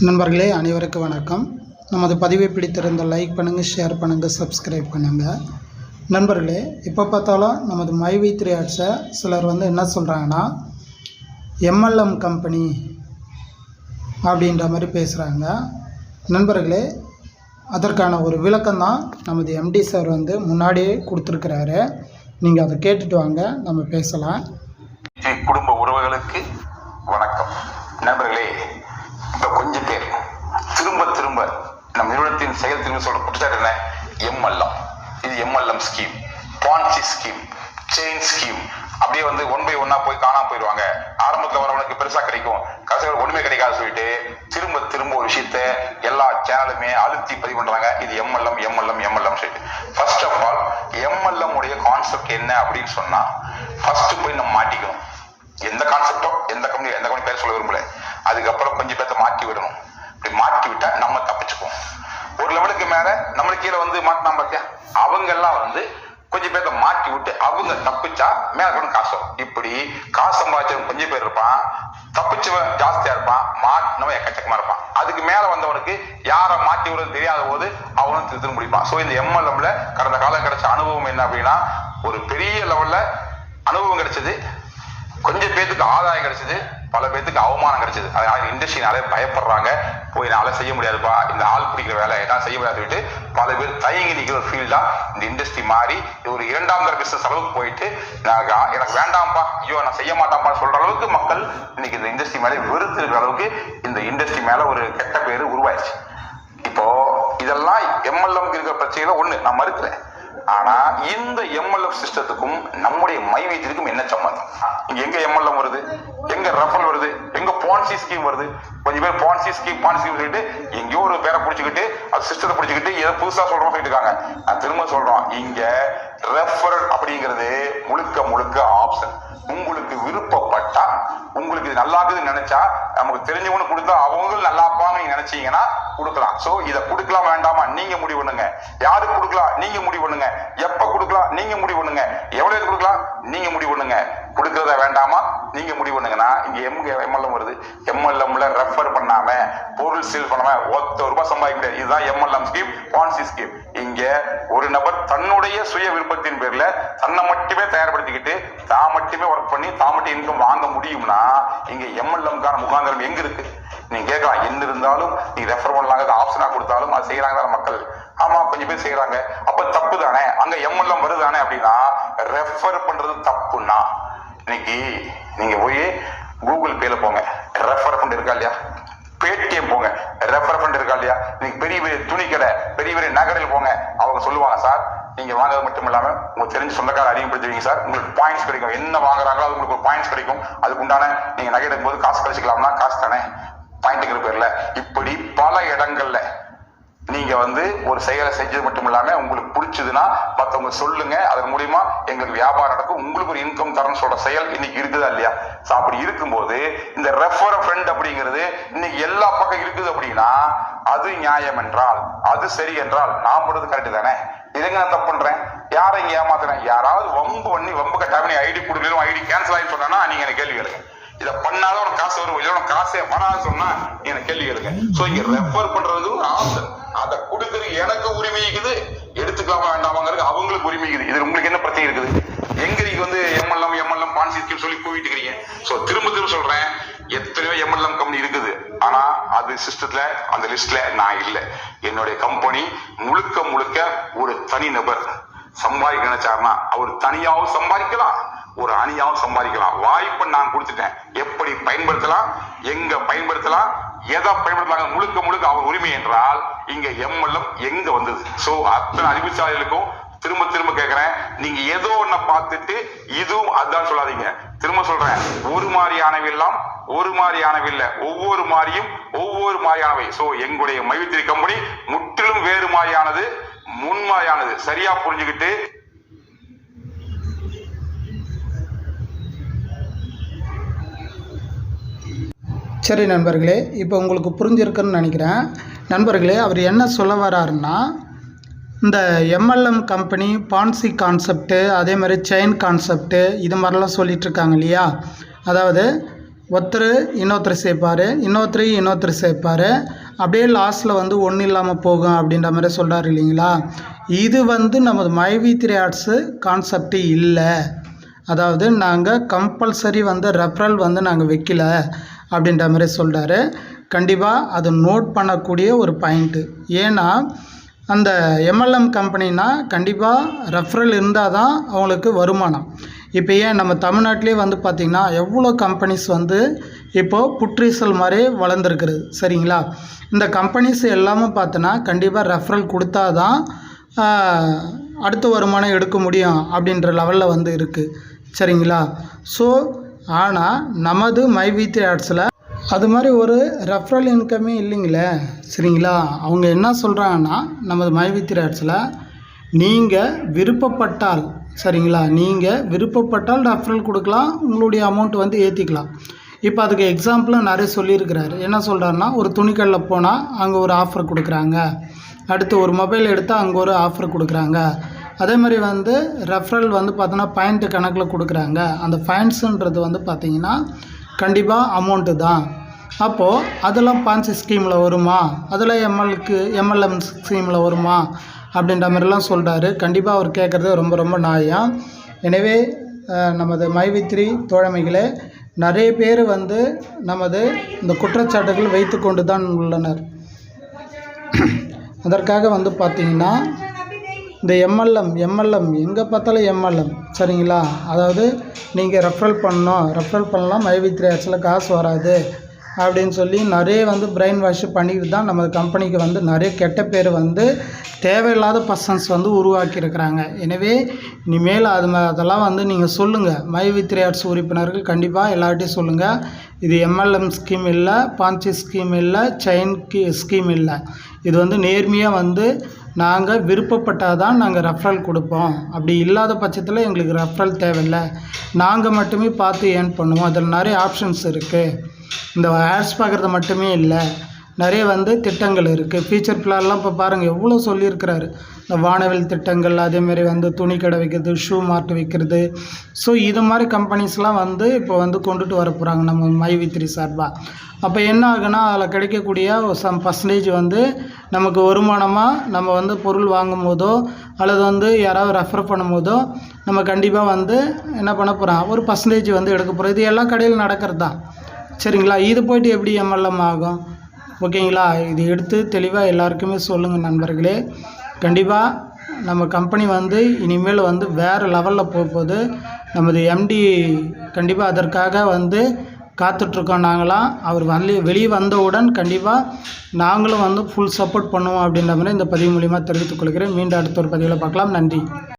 நண்பர்களே அனைவருக்கும் வணக்கம். நமது பதிவை பிடித்திருந்த லைக் பண்ணுங்கள் ஷேர் பண்ணுங்கள் சப்ஸ்கிரைப் பண்ணுங்கள் நண்பர்களே எப்போ பார்த்தாலும் நமது மைவி த்ரீ ஆட்ஸை சிலர் வந்து என்ன சொல்கிறாங்கன்னா எம்எல்எம் கம்பெனி அப்படின்ற மாதிரி பேசுகிறாங்க நண்பர்களே அதற்கான ஒரு விளக்கம் தான் நமது எம்டி சார் வந்து முன்னாடியே கொடுத்துருக்குறாரு. நீங்கள் அதை கேட்டுட்டு வாங்க நம்ம பேசலாம். குடும்ப உறவுகளுக்கு வணக்கம் நண்பர்களே இப்போ கொஞ்சம் பேர் திரும்ப திரும்ப நம் சொல்ற குற்றச்சாட்டு என்ன எம்எல்எம். இது MLM scheme Ponzi scheme chain scheme அப்படியே வந்து ஒன் பை ஒன்னா போய் காணாம போயிடுவாங்க. ஆரம்பத்துல வரவனுக்கு பெருசா கிடைக்கும். கடைசியில் ஒண்ணுமே கிடைக்காது சொல்லிட்டு திரும்ப திரும்ப ஒரு விஷயத்த எல்லா சேனலுமே அழுத்தி பதிவு பண்றாங்க. இது எம்எல்எம் எம்எல்எம் எம்எல்எம் சொல்லிட்டு. ஃபர்ஸ்ட் ஆஃப் ஆல் எம்எல்எம் உடைய கான்செப்ட் என்ன அப்படின்னு சொன்னா ஃபர்ஸ்ட் போய் நம்ம மாட்டிக்கணும். எந்த கான்செப்டோ எந்த கம்பெனி எந்த கம்பெனி பேர் சொல்ல விரும்பல. அதுக்கப்புறம் கொஞ்சம் பேர்த்த மாட்டி விடணும். மேல நம்மளுக்கு கீழே வந்து மாட்டினா பார்த்தியா அவங்க எல்லாம் வந்து கொஞ்சம் பேர்த்த மாட்டி விட்டு அவங்க தப்பிச்சா மேல கொண்டு காசு வரும். இப்படி காசு சம்பாதிச்சவன் கொஞ்சம் பேர் இருப்பான். தப்பிச்சவன் ஜாஸ்தியா இருப்பான். மாட்டினவன் எக்கச்சக்கமா இருப்பான். அதுக்கு மேல வந்தவனுக்கு யாரை மாட்டி விடுறது தெரியாத போது அவனும் திருத்தணும் முடிப்பான். சோ இந்த எம்எல்எம்ல கடந்த காலம் கிடைச்ச அனுபவம் என்ன அப்படின்னா ஒரு பெரிய லெவல்ல அனுபவம் கிடைச்சது. கொஞ்சம் பேர்த்துக்கு ஆதாயம் கிடைச்சது. பல பேத்துக்கு அவமானம் கிடைச்சது. அதனால இண்டஸ்ட்ரினாலே பயப்படுறாங்க. போய் என்னால செய்ய முடியாதுப்பா. இந்த ஆள் பிடிக்கிற வேலை எல்லாம் செய்ய முடியாது பல பேர் தயங்கி நிற்கிற ஒரு ஃபீல்டா இந்த இண்டஸ்ட்ரி மாறி ஒரு இரண்டாம் தர பிசினஸ் அளவுக்கு போயிட்டு நான் எனக்கு வேண்டாம்ப்பா. ஐயோ நான் செய்ய மாட்டாம்ப்பா சொல்ற அளவுக்கு மக்கள் இன்னைக்கு இந்த இண்டஸ்ட்ரி மேலே வெறுத்து இருக்கிற அளவுக்கு இந்த இண்டஸ்ட்ரி மேல ஒரு கெட்ட பேர் உருவாயிடுச்சு. இப்போ இதெல்லாம் எம்எல்எம் இருக்கிற பிரச்சனையில ஒண்ணு நான் மறுக்கிறேன் ஆனா இந்த எம்எல்எஃப் சிஸ்டத்துக்கும் நம்முடைய மைவேஜிற்கும் என்ன சம்பந்தம்? இங்க எங்க எம்எல்எம் வருது? எங்க ரஃபல் வருது? எங்க பான்சி ஸ்கீம் வருது? கொஞ்சம் பேர் பான்சி ஸ்கீம் பான்சி ஸ்கீம் சொல்லிட்டு எங்கேயோ ஒரு பேரை பிடிச்சிக்கிட்டு அது சிஸ்டத்தை பிடிச்சிக்கிட்டு ஏதோ புதுசா சொல்றோம் சொல்லிட்டு இருக்காங்க. நான் திரும்ப சொல்றோம். இங்க ரெஃபரல் அப்படிங்கிறது முழுக்க முழுக்க ஆப்ஷன் உங்களுக்கு விருப்பப்பட்டா உங்களுக்கு இது நல்லா இருக்குதுன்னு நினைச்சா நமக்கு தெரிஞ்சவனு கொடுத்தா அவங்களும் நல்லா இருப்பாங்க நீங்க நினைச்சீங்கன்னா கொடுக்கலாம். சோ இதை கொடுக்கலாம் வேண்டாமா? நீங்க முடிவு பண்ணுங்க. யாருக்கு கொடுக்கலாம்? நீங்க முடிவு பண்ணுங்க. எப்ப கொடுக்கலாம்? நீங்க முடிவு பண்ணுங்க. எவ்வளவு கொடுக்கலாம்? நீங்க முடிவு பண்ணுங்க. கொடுக்கறத வேண்டாமா? நீங்க முடிவு பண்ணுங்கன்னா இங்க எம் எம்எல்எம் வருது. எம்எல்எம்ல ரெஃபர் பண்ணாம பொருள் சேல் பண்ணாம ஒத்த ரூபாய் சம்பாதிக்க முடியாது. இதுதான் எம்எல்எம் ஸ்கீம் பான்சி ஸ்கீம் இங்க ஒரு நபர் தன்னுடைய சுய விருப்பத்தின் பேர்ல தன்னை மட்டுமே தயார்படுத்திக்கிட்டு தான் மட்டுமே ஒர்க் பண்ணி தான் மட்டும் இன்கம் வாங்க முடியும்னா இங்க எம்எல்எம்கான முகாந்திரம் எங்க இருக்கு? நீங்க கேட்கலாம். என்ன இருந்தாலும் நீங்க ரெஃபர் பண்ணலாங்க. ஆப்ஷனா கொடுத்தாலும் அது செய்யறாங்க மக்கள்? ஆமா கொஞ்சம் பேர் செய்யறாங்க. அப்ப தப்பு தானே? அங்க எம்எல்எம் வருதானே அப்படின்னா ரெஃபர் பண்றது தப்புன்னா இன்னைக்கு நீங்க போய் கூகுள் பேல போங்க. ரெஃபர் ஃபண்ட் இருக்கா இல்லையா? பேடிஎம் போங்க. ரெஃபர் ஃபண்ட் இருக்கா இல்லையா? நீங்க பெரிய பெரிய துணி கடை பெரிய பெரிய நகரில் போங்க. அவங்க சொல்லுவாங்க சார் நீங்க வாங்குறது மட்டும் இல்லாம உங்க தெரிஞ்ச சொந்தக்கார அறிமுகப்படுத்துவீங்க சார். உங்களுக்கு பாயிண்ட்ஸ் கிடைக்கும். என்ன வாங்குறாங்களோ அது உங்களுக்கு ஒரு பாயிண்ட்ஸ் கிடைக்கும். அதுக்கு உண்டான நீங்க நகை எடுக்கும்போது காசு கழிச்சுக்கலாம்னா காசு தானே? பாயிண்ட்டுங்கிற பேர்ல. இப்படி பல இடங்கள்ல நீங்க வந்து ஒரு செயலை செஞ்சது மட்டும் இல்லாம உங்களுக்கு பிடிச்சதுன்னா மத்தவங்க சொல்லுங்க. அதன் மூலியமா எங்களுக்கு வியாபாரம் நடக்கும். உங்களுக்கு ஒரு இன்கம் தரணும் சொல்ற செயல் இன்னைக்கு இருக்குதா இல்லையா? ஸோ அப்படி இருக்கும்போது இந்த ரெஃபர் ஃப்ரெண்ட் அப்படிங்கிறது இன்னைக்கு எல்லா பக்கம் இருக்குது அப்படின்னா அது நியாயம் என்றால் அது சரி என்றால் நான் போடுறது கரெக்ட் தானே? இதுங்க நான் தப்பு பண்றேன். யாரை இங்க ஏமாத்துறேன்? யாராவது வம்பு பண்ணி வம்பு கட்டாம ஐடி கொடுக்கணும் ஐடி கேன்சல் ஆகி சொன்னா நீங்க எனக்கு கேள்வி கேளுங்க. இதை பண்ணாலும் உனக்கு காசு வரும். இல்லை உனக்கு காசே வராது சொன்னா நீ எனக்கு கேள்வி கேளுங்க. சோ இங்க ரெஃபர் பண்றது ஒரு ஆப்ஷன் அதை கொடுக்கறது எனக்கு உரிமை இருக்குது எடுத்துக்கலாமா வேண்டாமாங்கிறது அவங்களுக்கு உரிமை இருக்குது இது உங்களுக்கு என்ன பிரச்சனை இருக்குது? எங்க நீங்க வந்து எம்எல்எம் எம்எல்எம் பான்சிக்கு சொல்லி போயிட்டு இருக்கிறீங்க. சோ திரும்ப திரும்ப சொல்றேன் எத்தனையோ எம்எல்எம் கம்பெனி இருக்குது. ஆனா அது சிஸ்டத்துல அந்த லிஸ்ட்ல நான் இல்ல. என்னுடைய கம்பெனி முழுக்க முழுக்க ஒரு தனி நபர் சம்பாதிக்க நினைச்சாருன்னா அவர் தனியாவும் சம்பாதிக்கலாம் ஒரு அணியாவும் சம்பாதிக்கலாம். வாய்ப்பை நான் கொடுத்துட்டேன். எப்படி பயன்படுத்தலாம்? எங்க பயன்படுத்தலாம்? எதை பயன்படுத்தலாம் முழுக்க முழுக்க அவர் உரிமை என்றால் இங்க எம்எல்எம் எங்க வந்தது? சோ அத்தனை அறிவுசாலிகளுக்கும் திரும்ப திரும்ப கேட்கிறேன் நீங்க ஏதோ ஒன்ன பார்த்துட்டு இதுவும் அதான் சொல்லாதீங்க. திரும்ப சொல்றேன். ஒரு மாதிரியானவை எல்லாம் ஒரு மாதிரியானவை இல்ல. ஒவ்வொரு மாதிரியும் ஒவ்வொரு மாதிரியானவை சோ எங்களுடைய மைவித்திரி கம்பெனி முற்றிலும் வேறு மாதிரியானது முன்மாதிரியானது சரியா புரிஞ்சுக்கிட்டு சரி நண்பர்களே இப்போ உங்களுக்கு புரிஞ்சிருக்குன்னு நினைக்கிறேன். நண்பர்களே அவர் என்ன சொல்ல வராருன்னா இந்த எம்எல்எம் கம்பெனி பான்சி கான்செப்ட்டு அதே மாதிரி செயின் கான்செப்ட்டு இது மாதிரிலாம் சொல்லிகிட்ருக்காங்க இல்லையா? அதாவது ஒருத்தர் இன்னொருத்தர் சேர்ப்பார் இன்னொருத்தர் இன்னொருத்தர் சேர்ப்பார். அப்படியே லாஸ்ட்டில் வந்து ஒன்றும் இல்லாமல் போகும் அப்படின்ற மாதிரி சொல்கிறார் இல்லைங்களா? இது வந்து நமது மைவி த்ரீ ஆர்ட்ஸு கான்செப்டு இல்லை. அதாவது நாங்கள் கம்பல்சரி வந்து ரெஃபரல் வந்து நாங்கள் வைக்கல. அப்படின்ற மாதிரி சொல்கிறாரு கண்டிப்பாக அது நோட் பண்ணக்கூடிய ஒரு பாயிண்ட்டு ஏன்னா அந்த எம்எல்எம் கம்பெனினா கண்டிப்பாக ரெஃபரல் இருந்தால் தான் அவங்களுக்கு வருமானம். இப்போ ஏன் நம்ம தமிழ்நாட்டிலே வந்து பார்த்திங்கன்னா எவ்வளோ கம்பெனிஸ் வந்து இப்போது புற்றீசல் மாதிரி வளர்ந்துருக்குறது சரிங்களா? இந்த கம்பெனிஸ் எல்லாமே பார்த்தோன்னா கண்டிப்பாக ரெஃபரல் கொடுத்தா தான் அடுத்த வருமானம் எடுக்க முடியும் அப்படின்ற லெவலில் வந்து இருக்குது சரிங்களா? ஸோ ஆனால் நமது மை வித்ரி ஆர்ட்ஸில் அது மாதிரி ஒரு ரெஃபரல் இன்கமே இல்லைங்களே சரிங்களா? அவங்க என்ன சொல்கிறாங்கன்னா நமது மை வித்ரி ஆர்ட்ஸில் நீங்கள் விருப்பப்பட்டால் சரிங்களா? நீங்கள் விருப்பப்பட்டால் ரெஃபரல் கொடுக்கலாம் உங்களுடைய அமௌண்ட் வந்து ஏற்றிக்கலாம் இப்போ அதுக்கு எக்ஸாம்பிளும் நிறைய சொல்லியிருக்கிறாரு. என்ன சொல்கிறாருன்னா ஒரு துணிக்கடையில் போனால் அங்கே ஒரு ஆஃபர் கொடுக்குறாங்க. அடுத்து ஒரு மொபைல் எடுத்தால் அங்கே ஒரு ஆஃபர் கொடுக்குறாங்க. அதே மாதிரி வந்து ரெஃபரல் வந்து பார்த்தோன்னா பாயிண்ட் கணக்கில் கொடுக்குறாங்க. அந்த பாயிண்ட்ஸுன்றது வந்து பார்த்தீங்கன்னா கண்டிப்பாக அமௌண்ட்டு தான். அப்போது அதெல்லாம் பான்சி ஸ்கீமில் வருமா? அதெல்லாம் எம்எல்க்கு எம்எல்எம் ஸ்கீமில் வருமா? அப்படின்ற மாதிரிலாம் சொல்கிறாரு கண்டிப்பாக அவர் கேட்குறது ரொம்ப ரொம்ப நியாயம். எனவே நமது மைவித்ரி தோழமைகளே நிறைய பேர் வந்து நமது இந்த குற்றச்சாட்டுகள் வைத்து கொண்டு தான் உள்ளனர். அதற்காக வந்து பார்த்திங்கன்னா இந்த எம்எல்எம் எம்எல்எம் எங்கே பார்த்தாலும் எம்எல்எம் சரிங்களா? அதாவது நீங்கள் ரெஃபரல் பண்ணணும். ரெஃபரல் பண்ணலாம் மை த்ரீ ஆட்ஸில் காசு வராது. அப்படின்னு சொல்லி நிறைய வந்து பிரெயின் வாஷ் பண்ணிட்டு தான் நம்ம கம்பெனிக்கு வந்து நிறைய கெட்ட பேர் வந்து தேவையில்லாத பர்சன்ஸ் வந்து உருவாக்கியிருக்கிறாங்க. எனவே இனிமேல் அது அதெல்லாம் வந்து நீங்கள் சொல்லுங்கள் மை வித் ஆட்ஸ் ஆர்ட்ஸ் உறுப்பினர்கள் கண்டிப்பாக எல்லார்ட்டையும் சொல்லுங்கள் இது எம்எல்எம் ஸ்கீம் இல்லை பாஞ்சி ஸ்கீம் இல்லை செயின் ஸ்கீம் இல்லை. இது வந்து நேர்மையாக வந்து நாங்கள் விருப்பப்பட்டால் தான் நாங்கள் ரெஃபரல் கொடுப்போம். அப்படி இல்லாத பட்சத்தில் எங்களுக்கு ரெஃபரல் தேவையில்லை. நாங்கள் மட்டுமே பார்த்து ஏர்ன் பண்ணுவோம். அதில் நிறைய ஆப்ஷன்ஸ் இருக்குது இந்த ஆட்ஸ் பார்க்குறது மட்டுமே இல்லை. நிறைய வந்து திட்டங்கள் இருக்குது ஃபியூச்சர் பிளான்லாம் இப்போ பாருங்கள் எவ்வளோ சொல்லியிருக்கிறாரு. இந்த வானவில் திட்டங்கள் அதேமாரி வந்து துணி கடை வைக்கிறது ஷூ மார்ட் வைக்கிறது. ஸோ இது மாதிரி கம்பெனிஸ்லாம் வந்து இப்போ வந்து கொண்டுட்டு வர போகிறாங்க நம்ம மை வித்ரி சார்பாக அப்போ என்ன ஆகுனா அதில் கிடைக்கக்கூடிய சம் பர்சன்டேஜ் வந்து நமக்கு வருமானமாக நம்ம வந்து பொருள் வாங்கும் போதோ அல்லது வந்து யாராவது ரெஃபர் பண்ணும் போதோ நம்ம கண்டிப்பாக வந்து என்ன பண்ண போகிறோம் ஒரு பர்சன்டேஜ் வந்து எடுக்க போகிறோம் இது எல்லா கடையிலும் நடக்கிறது? தான் சரிங்களா? இது போயிட்டு எப்படி எம்எல்எம் ஆகும்? ஓகேங்களா? இது எடுத்து தெளிவாக எல்லாருக்குமே சொல்லுங்கள் நண்பர்களே. கண்டிப்பாக நம்ம கம்பெனி வந்து இனிமேல் வந்து வேறு லெவலில் போகும்போது நமது எம்டி கண்டிப்பாக அதற்காக வந்து காத்துட்ருக்கோம் நாங்களாம் அவர் வந்து வெளியே வந்தவுடன் கண்டிப்பாக நாங்களும் வந்து ஃபுல் சப்போர்ட் பண்ணுவோம் அப்படின்ற மாதிரி இந்த பதிவு மூலிமா தெரிவித்துக் கொள்கிறேன். மீண்டும் அடுத்த ஒரு பதிவில் பார்க்கலாம். நன்றி.